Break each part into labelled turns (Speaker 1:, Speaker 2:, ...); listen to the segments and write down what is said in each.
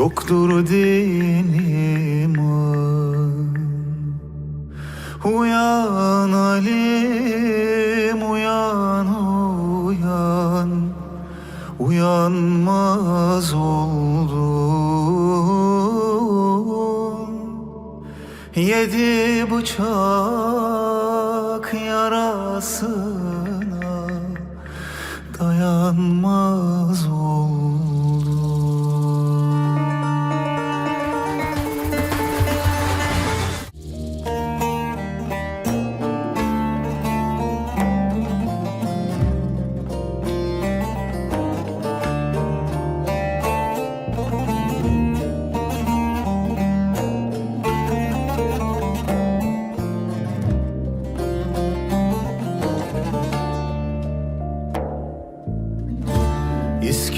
Speaker 1: yoktur
Speaker 2: dinim Uyan Alim uyan uyan. Uyanmaz oldum. Yedi bıçak yarasına dayanmaz oldum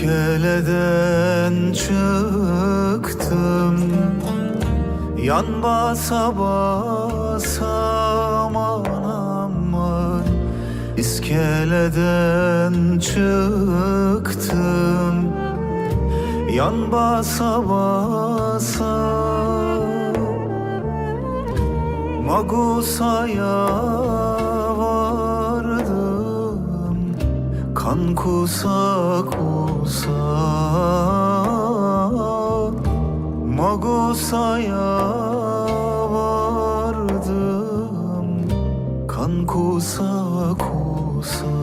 Speaker 2: İskeleden çıktım. Yan basa basa aman aman. İskeleden çıktım. Yan basa basa. Magusa'ya vardım. Kan kusa kusa Magusa'ya vardım. Kan kusa kusa.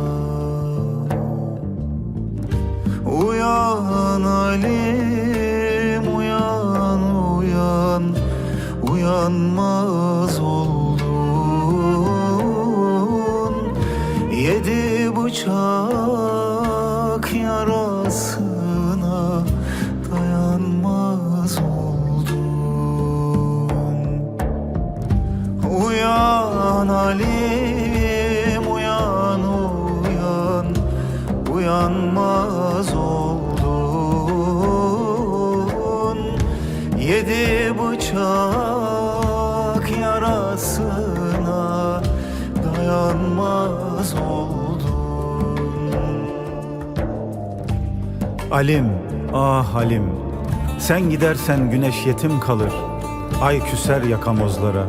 Speaker 2: Uyan Alim uyan uyan. Uyanmaz oldun. Yedi bıçak yarasına Dayanmaz oldun Uyan Alim uyan uyan Uyanmaz oldun. Yedi bıçak yarasına Dayanmaz
Speaker 3: Alim, ah Halim, sen gidersen güneş yetim kalır, ay küser yakamozlara.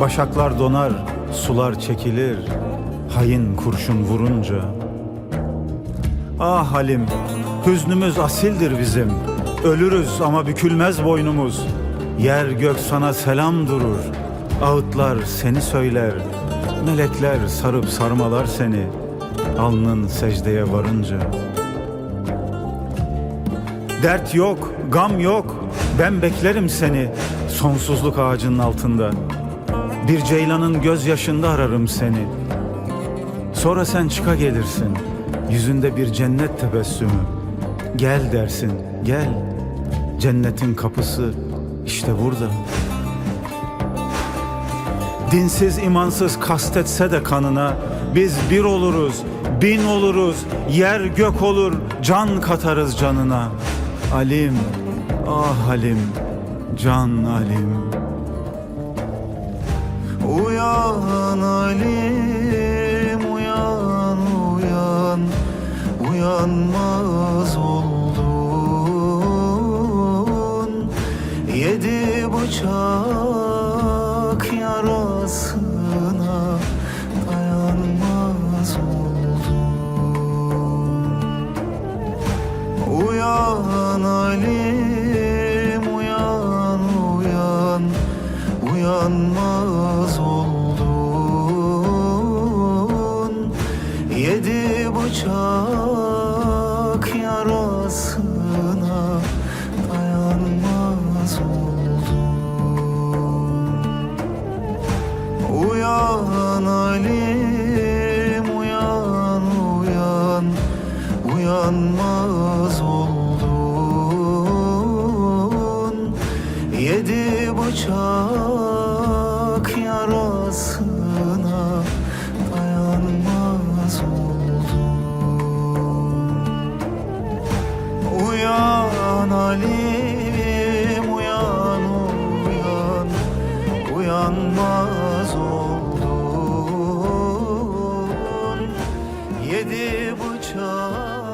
Speaker 3: Başaklar donar, sular çekilir, hain kurşun vurunca. Ah Halim, hüznümüz asildir bizim, ölürüz ama bükülmez boynumuz. Yer gök sana selam durur, ağıtlar seni söyler, melekler sarıp sarmalar seni, alnın secdeye varınca.'' Dert yok, gam yok. Ben beklerim seni sonsuzluk ağacının altında. Bir ceylanın gözyaşında ararım seni. Sonra sen çıka gelirsin. Yüzünde bir cennet tebessümü. Gel dersin, gel. Cennetin kapısı işte burada. Dinsiz imansız kastetse de kanına biz bir oluruz, bin oluruz, yer gök olur, can katarız canına. Alim, ah Halim, can Alim.
Speaker 2: Uyan Alim uyan uyan. Uyanmaz yarasına Dayanmaz oldun Uyan Alim uyan uyan. Uyanmaz oldun. Yedi bıçak halim uyan uyan Uyanmaz oldun. Yedi bıçak